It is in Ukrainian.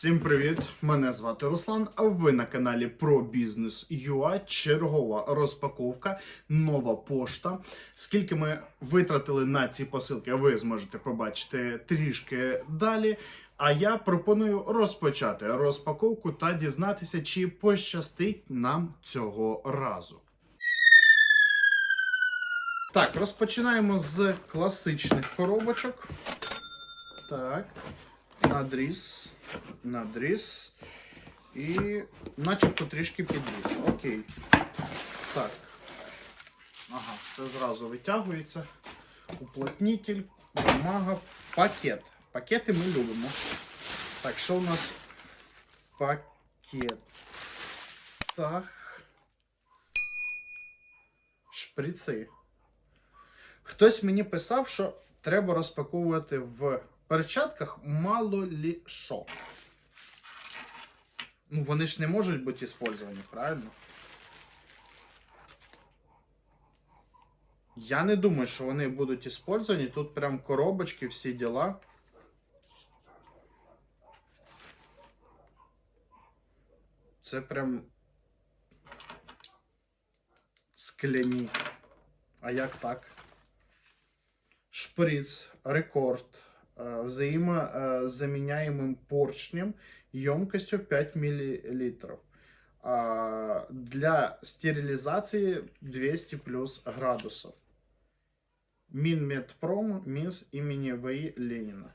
Всім привіт! Мене звати Руслан. А ви на каналі про бізнес ЮА. Чергова розпаковка, нова пошта. Скільки ми витратили на ці посилки, ви зможете побачити трішки далі. А я пропоную розпочати розпаковку та дізнатися, чи пощастить нам цього разу. Так, розпочинаємо з класичних коробочок. Так, надріз, надріз. І начебто трішки підріз. Окей. Так. Ага, все зразу витягується. Уплотнитель, бумага, пакет. Пакети ми любимо. Так, що у нас в пакетах? Шприци. Хтось мені писав, що треба розпаковувати в перчатках мало лі що. Ну, вони ж не можуть бути іспользовані, правильно? Я не думаю, що вони будуть іспользовані. Тут прям коробочки, всі діла. Це прям скляні. А як так? Шприц, рекорд, взаимозаменяемым поршнем емкостью 5 мл. Для стерилизации 200 плюс градусов. Минмедпром МИС имени В.И. Ленина.